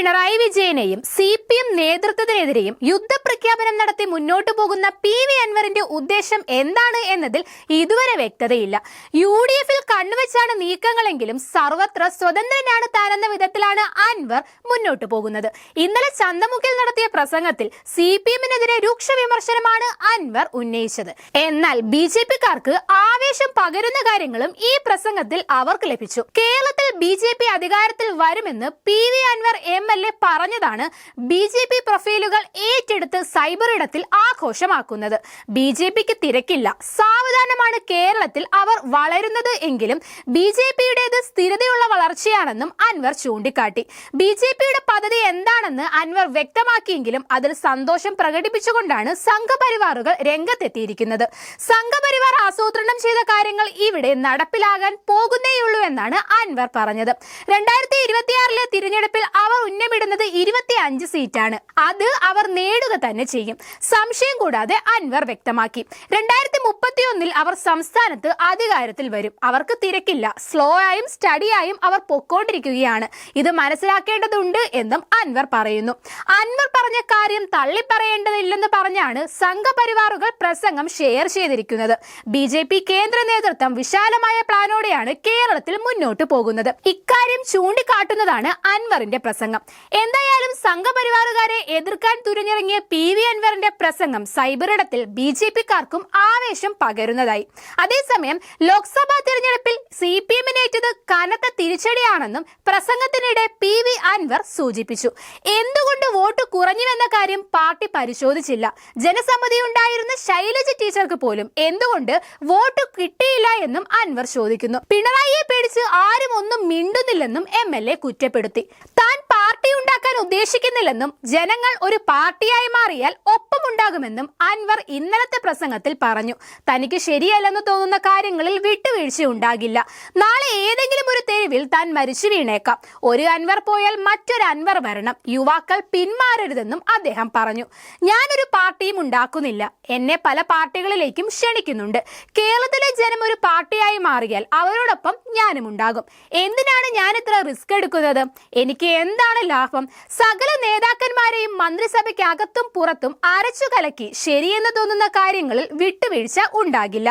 പിണറായി വിജയനെയും C P M നേതൃത്വത്തിനെതിരെയും യുദ്ധപ്രഖ്യാപനം നടത്തി മുന്നോട്ടു പോകുന്ന പി വി അൻവറിന്റെ ഉദ്ദേശം എന്താണ് എന്നതിൽ ഇതുവരെ വ്യക്തതയില്ല. യു ഡി എഫിൽ കണ്ണുവെച്ചാണ് നീക്കങ്ങളെങ്കിലും സർവത്ര സ്വതന്ത്രനാണ് താനെന്ന വിധത്തിലാണ് അൻവർ മുന്നോട്ടു പോകുന്നത്. ഇന്നലെ ചന്തമുക്കിൽ നടത്തിയ പ്രസംഗത്തിൽ സി പി എമ്മിനെതിരെ രൂക്ഷ വിമർശനമാണ് അൻവർ ഉന്നയിച്ചത്. എന്നാൽ ബി ജെ പിക്കാർക്ക് ആവേശം പകരുന്ന കാര്യങ്ങളും ഈ പ്രസംഗത്തിൽ അവർക്ക് ലഭിച്ചു. കേരളത്തിൽ ബി ജെ പി അധികാരത്തിൽ വരുമെന്ന് P V Anvar M L A പറഞ്ഞതാണ് ബി ജെ പി പ്രൊഫൈലുകൾ ഏറ്റെടുത്ത് സൈബർ ഇടത്തിൽ ആഘോഷമാക്കുന്നത്. ബി ജെ പിക്ക് തിരക്കില്ല. സാവധാനമാണ് കേരളത്തിൽ അവർ വളരുന്നത് എങ്കിലും ബി ജെ പിയുടേത് സ്ഥിരതയുള്ള വളർച്ചയാണെന്നും അൻവർ ചൂണ്ടിക്കാട്ടി. ബി ജെ പിയുടെ പദ്ധതി എന്താണെന്ന് അൻവർ വ്യക്തമാക്കിയെങ്കിലും അതിൽ സന്തോഷം പ്രകടിപ്പിച്ചുകൊണ്ടാണ് സംഘപരിവാറുകൾ രംഗത്തെത്തിയിരിക്കുന്നത്. സംഘപരിവാർ ആസൂത്രണം ചെയ്ത കാര്യങ്ങൾ ഇവിടെ നടപ്പിലാകാൻ പോകുന്നേയുള്ളൂ എന്നാണ് അൻവർ പറഞ്ഞത്. രണ്ടായിരത്തി ഇരുപത്തിയാറിലെ തിരഞ്ഞെടുപ്പിൽ അവർ ഉന്നമിടുന്നത് ഇരുപത്തി അഞ്ച് സീറ്റാണ്. അത് അവർ നേടുക തന്നെ ചെയ്യും. സംശയം കൂടാതെ അൻവർ വ്യക്തമാക്കി. രണ്ടായിരത്തി മുപ്പത്തിയൊന്നിൽ അവർ സംസ്ഥാനത്ത് അധികാരത്തിൽ വരും. അവർക്ക് തിരക്കില്ല. സ്ലോ ആയും സ്റ്റഡി ആയും അവർ പൊക്കോണ്ടിരിക്കുകയാണ്. ഇത് മനസ്സിലാക്കേണ്ടതുണ്ട് എന്നും അൻവർ പറയുന്നു. അൻവർ പറഞ്ഞ കാര്യം തള്ളിപ്പറയേണ്ടതില്ലെന്ന് പറഞ്ഞാണ് സംഘപരിവാറുകൾ പ്രസംഗം ഷെയർ ചെയ്തിരിക്കുന്നത്. ബി ജെ പി കേന്ദ്ര നേതൃത്വം വിശാലമായ പ്ലാനോടെയാണ് കേരളത്തിൽ മുന്നോട്ട് പോകുന്നത്. ഇക്കാര്യം ചൂണ്ടിക്കാട്ടുന്നതാണ് അൻവറിന്റെ പ്രസംഗം. എന്തായാലും സംഘപരിവാറുകാരെ എതിർക്കാൻ തുരഞ്ഞിറങ്ങിയ പി വി അൻവറിന്റെ പ്രസംഗം സൈബറിടത്തിൽ ബി ജെ പിക്കാർക്കും ആവേശം പകരുന്നതായി. അതേസമയം ലോക്സഭാ തിരഞ്ഞെടുപ്പിൽ സി പി എമ്മിനേറ്റത് കനത്ത തിരിച്ചടിയാണെന്നും പ്രസംഗത്തിനിടെ പി വി അൻവർ സൂചിപ്പിച്ചു. എന്തുകൊണ്ട് വോട്ട് കുറഞ്ഞുവെന്ന കാര്യം പാർട്ടി പരിശോധിച്ചില്ല. ജനസമ്മതി ഉണ്ടായിരുന്ന ശൈലജ ടീച്ചർക്ക് പോലും എന്തുകൊണ്ട് വോട്ട് കിട്ടിയില്ല എന്നും അൻവർ ചോദിക്കുന്നു. പിണറായിയെ പേടിച്ച് ആരും ഒന്നും മിണ്ടുന്നില്ലെന്നും എം എൽ എ കുറ്റപ്പെടുത്തി. താൻ പാർട്ടി ഉണ്ടാക്കാൻ ഉദ്ദേശിക്കുന്നില്ലെന്നും ജനങ്ങൾ ഒരു പാർട്ടിയായി മാറിയാൽ ഒപ്പമുണ്ടാകുമെന്നും അൻവർ ഇന്നലത്തെ പ്രസംഗത്തിൽ പറഞ്ഞു. തനിക്ക് ശരിയല്ലെന്ന് തോന്നുന്ന കാര്യങ്ങളിൽ വിട്ടുവീഴ്ച ഉണ്ടാകില്ല. നാളെ ഏതെങ്കിലും ഒരു തെരുവിൽ താൻ മരിച്ചു വീണേക്കാം. ഒരു അൻവർ പോയാൽ മറ്റൊരു അൻവർ വരണം. യുവാക്കൾ പിന്മാറരുതെന്നും അദ്ദേഹം പറഞ്ഞു. ഞാനൊരു പാർട്ടിയും ഉണ്ടാക്കുന്നില്ല. എന്നെ പല പാർട്ടികളിലേക്കും ക്ഷണിക്കുന്നുണ്ട്. കേരളത്തിലെ ജനം ഒരു പാർട്ടിയായി മാറിയാൽ അവരോടൊപ്പം ഞാനും ഉണ്ടാകും എന്തിനാണ് ഞാൻ ഇത്ര റിസ്ക് എടുക്കുന്നത്? എനിക്ക് എന്താണ് ലാഭം. സകല നേതാക്കന്മാരെയും മന്ത്രിസഭയ്ക്കകത്തും പുറത്തും അരച്ചു കലക്കി ശരിയെന്ന് തോന്നുന്ന കാര്യങ്ങളിൽ വിട്ടുവീഴ്ച ഉണ്ടാകില്ല.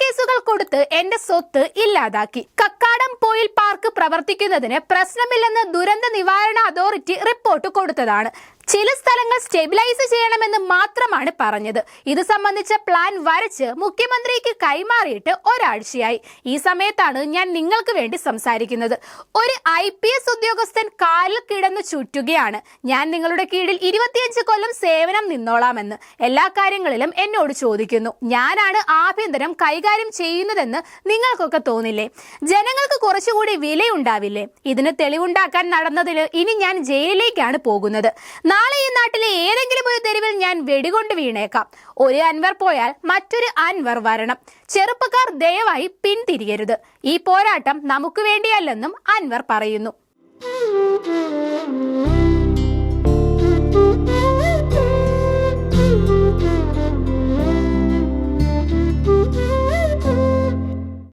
കേസുകൾ കൊടുത്ത് എന്റെ സ്വത്ത് ഇല്ലാതാക്കി. കക്കാടം പോയിൽ പാർക്ക് പ്രവർത്തിക്കുന്നതിന് പ്രശ്നമില്ലെന്ന് ദുരന്ത നിവാരണ അതോറിറ്റി റിപ്പോർട്ട് കൊടുത്തതാണ്. ചില സ്ഥലങ്ങൾ സ്റ്റെബിലൈസ് ചെയ്യണമെന്ന് മാത്രമാണ് പറഞ്ഞത്. ഇത് സംബന്ധിച്ച പ്ലാൻ വരച്ച് മുഖ്യമന്ത്രിക്ക് കൈമാറിയിട്ട് ഒരാഴ്ചയായി. ഈ സമയത്താണ് ഞാൻ നിങ്ങൾക്ക് വേണ്ടി സംസാരിക്കുന്നത്. ഒരു ഐ പി എസ് ഉദ്യോഗസ്ഥൻ കാലിൽ കിടന്ന് ചുറ്റുകയാണ്. ഞാൻ നിങ്ങളുടെ കീഴിൽ ഇരുപത്തിയഞ്ച് കൊല്ലം സേവനം നിന്നോളാമെന്ന് എല്ലാ കാര്യങ്ങളിലും എന്നോട് ചോദിക്കുന്നു. ഞാനാണ് ആഭ്യന്തരം കൈകാര്യം ചെയ്യുന്നതെന്ന് നിങ്ങൾക്കൊക്കെ തോന്നില്ലേ? ജനങ്ങൾക്ക് കുറച്ചുകൂടി വിലയുണ്ടാവില്ലേ? ഇതിന് തെളിവുണ്ടാക്കാൻ നടന്നതിൽ ഇനി ഞാൻ ജയിലിലേക്കാണ് പോകുന്നത്. നാളെ ഈ നാട്ടിലെ ഏതെങ്കിലും ഒരു തെരുവിൽ ഞാൻ വെടികൊണ്ട് വീണേക്കാം. ഒരു അൻവർ പോയാൽ മറ്റൊരു അൻവർ വരണം. ചെറുപ്പക്കാർ ദയവായി പിന്തിരിയരുത്. ഈ പോരാട്ടം നമുക്ക് വേണ്ടിയല്ലെന്നും അൻവർ പറയുന്നു.